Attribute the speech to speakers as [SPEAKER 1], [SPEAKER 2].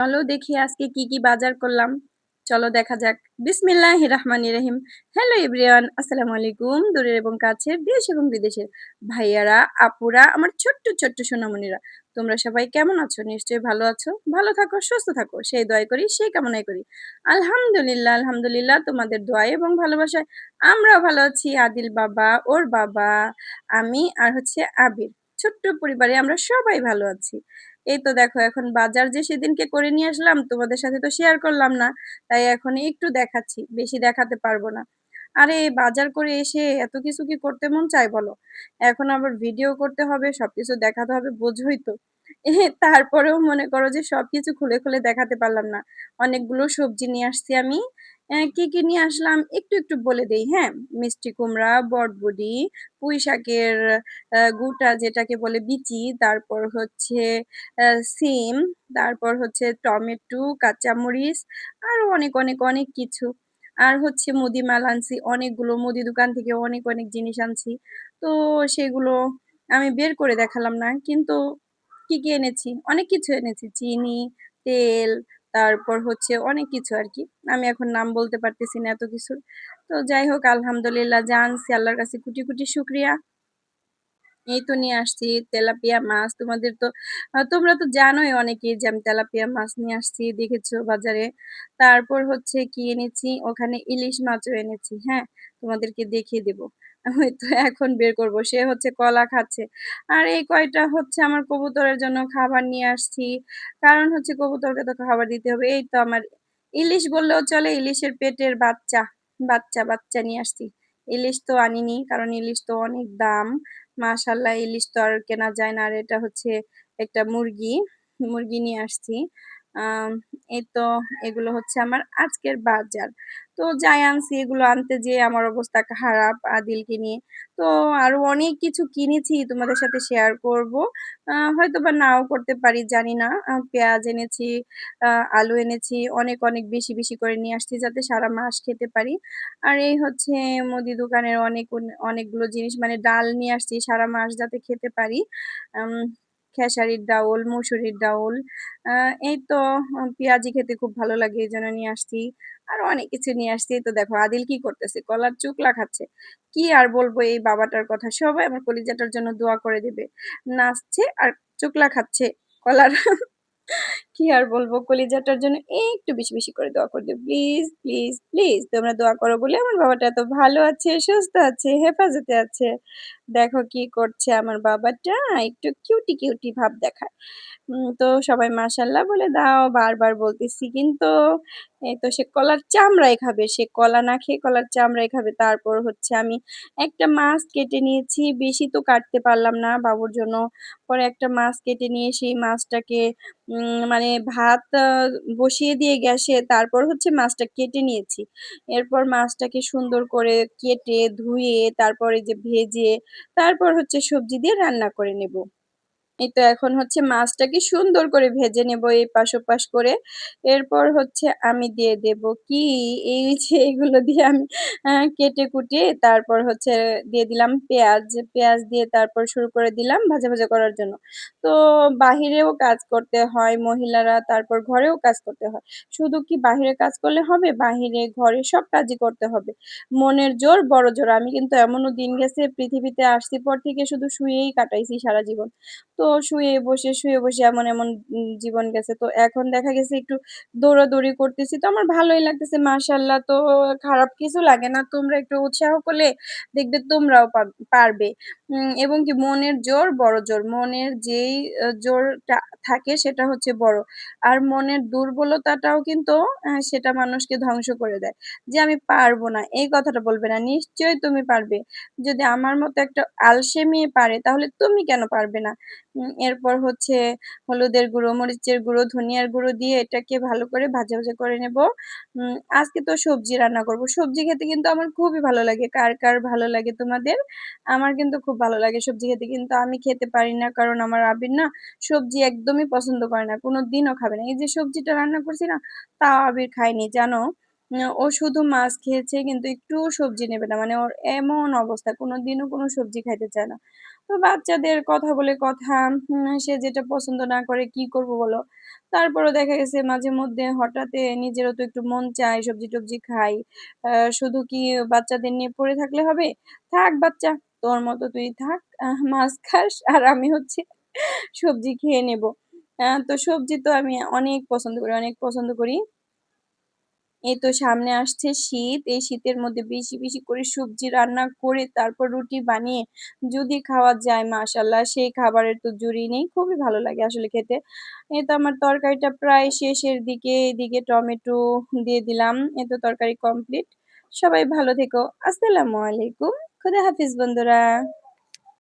[SPEAKER 1] চলো দেখি আজকে কি কি বাজার করলাম। চলো দেখা যাক। বিসমিল্লাহ রহমান রহিম। হ্যালো এভরিওয়ান, আসসালামু আলাইকুম। দূরের এবং কাছের, দেশ এবং বিদেশের ভাইয়ারা, আপুরা, আমার ছোট্ট ছোট্ট সোনামণিরা। তোমরা সবাই কেমন আছো? নিশ্চয়ই ভালো আছো। ভালো থাকো, সুস্থ থাকো। সেই দোয়াই করি, সেই কামনাই করি। আলহামদুলিল্লাহ আলহামদুলিল্লাহ, তোমাদের দোয়া এবং ভালোবাসায় আমরাও ভালো আছি। আদিল বাবা, ওর বাবা, আমি আর হচ্ছে আবির। ছোট্ট পরিবারে আমরা সবাই ভালো আছি। এই তো দেখো, এখন বাজার যে সেদিনকে করে নিয়ে আসলাম, তোমাদের সাথে তো শেয়ার করলাম না, তাই এখন একটু দেখাচ্ছি, বেশি দেখাতে পারব না। আরে, বাজার করে এসে এত কিছু কি করতে মন চায় বলো? এখন আবার ভিডিও করতে হবে, সবকিছু দেখাতে হবে, বোঝোই তো। তারপরেও মনে করো যে সবকিছু খুলে খুলে দেখাতে পারলাম না। অনেকগুলো সবজি নিয়ে আসছি আমি কি কি নিয়ে আসলাম? একটু একটু বলে দেই হ্যাঁ? মিষ্টি কুমড়া, বটবডি পুঁই শাকের গুটা যেটাকে বলে বিচি, তারপর হচ্ছে সিম, তারপর হচ্ছে টমেটো, কাঁচামরিচ আরও অনেক অনেক অনেক কিছু। আর হচ্ছে মুদি মাল আনছি, অনেকগুলো মুদি দোকান থেকে অনেক অনেক জিনিস আনছি। তো সেগুলো আমি বের করে দেখালাম না, কিন্তু কি কি এনেছি? অনেক কিছু এনেছি, চিনি, তেল তারপর হচ্ছে অনেক কিছু আর কি আমি এখন নাম বলতে পারতেছি না এত কিছু তো যাই হোক, আলহামদুলিল্লাহ জানছি, আল্লাহর কাছে কুটি কুটি শুক্রিয়া। এই তো নিয়ে আসছি, তেলাপিয়া মাছ। তোমাদের তো তোমরা তো জানোই অনেকেই যে আমি তেলাপিয়া মাছ নিয়ে আসছি, দেখেছ বাজারে। তারপর হচ্ছে কি এনেছি, ওখানে ইলিশ মাছও এনেছি হ্যাঁ? তোমাদেরকে দেখিয়ে দেবো। তো এখন বের করব, সে হচ্ছে কলা খাচ্ছে। আর এই কয়টা হচ্ছে আমার কবুতরের জন্য খাবার নিয়ে আসছি। কারণ হচ্ছে কবুতরকে তো খাবার দিতে হবে। এই তো আমার ইলিশ বললেও চলে, ইলিশের পেটের বাচ্চা বাচ্চা বাচ্চা নিয়ে আসছি। ইলিশ তো আনিনি, কারণ ইলিশ তো অনেক দাম। মাশাল্লাহ ইলিশ তো আর কেনা যায় না আর এটা হচ্ছে একটা মুরগি মুরগি নিয়ে আসছি। এই তো এগুলো হচ্ছে আমার আজকের বাজার। তো যাই আনছি, এগুলো আনতে যেয়ে আমার অবস্থা খারাপ আদিলকে নিয়ে। তো আরও অনেক কিছু কিনেছি তোমাদের সাথে শেয়ার করব। হয়তো বা নাও করতে পারি, জানি না। পেঁয়াজ এনেছি আলু এনেছি, অনেক অনেক বেশি বেশি করে নিয়ে আসছি যাতে সারা মাস খেতে পারি। আর এই হচ্ছে মুদি দোকানের অনেক, অনেকগুলো জিনিস মানে ডাল নিয়ে আসছি সারা মাস যাতে খেতে পারি। খেসারির ডাউল, মুসুরির ডাউল এই তো পেঁয়াজি খেতে খুব ভালো লাগে, এই জন্য নিয়ে আসছি। আর অনেক কিছু নিয়ে আসছি। তো দেখো, আদিল কি করতেছে? কলার চুকলা খাচ্ছে। কি আর বলব এই বাবাটার কথা? সবাই আমার কলিজাটার জন্য দোয়া করে দেবে। নাচছে আর চুকলা খাচ্ছে। কলার কি আর বলব? কলিজাটার জন্য একটু বেশি বেশি করে দোয়া করে দেবে। প্লিজ প্লিজ প্লিজ, তোমরা দোয়া করো বলে আমার বাবাটা এত ভালো আছে, সুস্থ আছে, হেফাজতে আছে। দেখো কি করছে আমার বাবাটা, একটু কিউটি কিউটি ভাব দেখায়। তো সবাই মাশাল্লাহ বলে, দাও, বারবার বলতেছি। কিন্তু তো সে কলার চামড়াই খাবে, সে কলা না খেয়ে কলার চামড়াই খাবে। তারপর হচ্ছে আমি একটা মাছ কেটে নিয়েছি, বেশি তো কাটতে পারলাম না বাবুর জন্য। পরে একটা মাছ কেটে নিয়ে সেই মাছটাকে মানে ভাত বসিয়ে দিয়ে গ্যাসে তারপর হচ্ছে মাছটা কেটে নিয়েছি। এরপর মাছটাকে সুন্দর করে কেটে ধুয়ে তারপরে যে ভেজে তারপর হচ্ছে সবজি দিয়ে রান্না করে নেব। এই তো এখন হচ্ছে মাছটাকে সুন্দর করে ভেজে নেব এই পাশ ওপাশ করে। এরপর হচ্ছে আমি দিয়ে দেব কি? এই যে এগুলো দিয়ে আমি কেটে কুটে তারপর হচ্ছে দিয়ে দিলাম পেঁয়াজ। পেঁয়াজ দিয়ে তারপর শুরু করে দিলাম ভাজা ভাজা করার জন্য। তো বাহিরেও কাজ করতে হয়, মহিলারা তারপর ঘরেও কাজ করতে হয়। শুধু কি বাহিরে কাজ করলে হবে? বাহিরে ঘরে সব কাজই করতে হবে। মনের জোর বড় জোর। আমি কিন্তু এমনও দিন গেছে পৃথিবীতে আসছি পর থেকে শুধু শুয়েই কাটাইছি সারা জীবন। তো শুয়ে বসে শুয়ে বসে এমন এমন জীবন গেছে। তো এখন দেখা গেছে একটু দৌড়াদৌড়ি করতেছি। তো আমার ভালোই লাগতেছে মাশাল্লাহ তো খারাপ কিছু লাগে না। তোমরা একটু উৎসাহ করলে দেখবে তোমরাও পারবে। এবং কি মনের জোর বড় জোর। মনের যেই জোরটা থাকে সেটা হচ্ছে বড়। আর মনের দুর্বলতাটাও কিন্তু সেটা মানুষকে ধ্বংস করে দেয়। যে আমি পারব না, এই কথাটা বলবে না। নিশ্চয়ই তুমি পারবে। যদি আমার মতো একটা আলসে মেয়ে পারে, তাহলে তুমি কেন পারবে না? এরপর হচ্ছে হলুদের গুঁড়ো, মরিচের গুঁড়ো, ধনিয়ার গুঁড়ো দিয়ে এটাকে ভালো করে ভাজা ভাজা করে নেব। আজকে তো সবজি রান্না করব। সবজি খেতে কিন্তু আমার খুবই ভালো লাগে। কার কার ভালো লাগে তোমাদের? আমার কিন্তু খুব ভালো লাগে সবজি খেতে কিন্তু আমি খেতে পারি না কারণ আমার আবির না সবজি একদমই পছন্দ করে না কোনো দিনও খাবে না এই যে সবজিটা রান্না করছি না তাও আবির খায়নি জানো ও শুধু মাছ খেয়েছে কিন্তু একটু সবজি নেবে না মানে ওর এমন অবস্থা কোনো দিনও কোনো সবজি খাইতে চায় না তো বাচ্চাদের কথা বলে কথা, সে যেটা পছন্দ না করে কি করব বলো? তারপরেও দেখা গেছে মাঝে মধ্যে হঠাৎ নিজেরও তো একটু মন চায় সবজি-টবজি খাই। আ শুধু কি বাচ্চাদের নিয়ে পড়ে থাকলে হবে? থাক বাচ্চা, তোর মতো তুই থাক। মাছ খাস আর আমি হচ্ছে সবজি খেয়ে নেব। তো সবজি তো আমি অনেক পছন্দ করি, অনেক পছন্দ করি। এই তো সামনে আসছে শীত। এই শীতের মধ্যে বেশি, বেশি করে সবজি রান্না করে তারপর রুটি বানিয়ে যদি খাওয়া যায় মাশাআল্লাহ সেই খাবারের তো জুড়ি নেই। খুবই ভালো লাগে আসলে খেতে। এই তো আমার তরকারিটা প্রায় শেষের দিকে, এদিকে টমেটো দিয়ে দিলাম। এই তো তরকারি কমপ্লিট। সবাই ভালো থেকো। আসসালামু আলাইকুম। খুদা হাফিজ বন্ধুরা।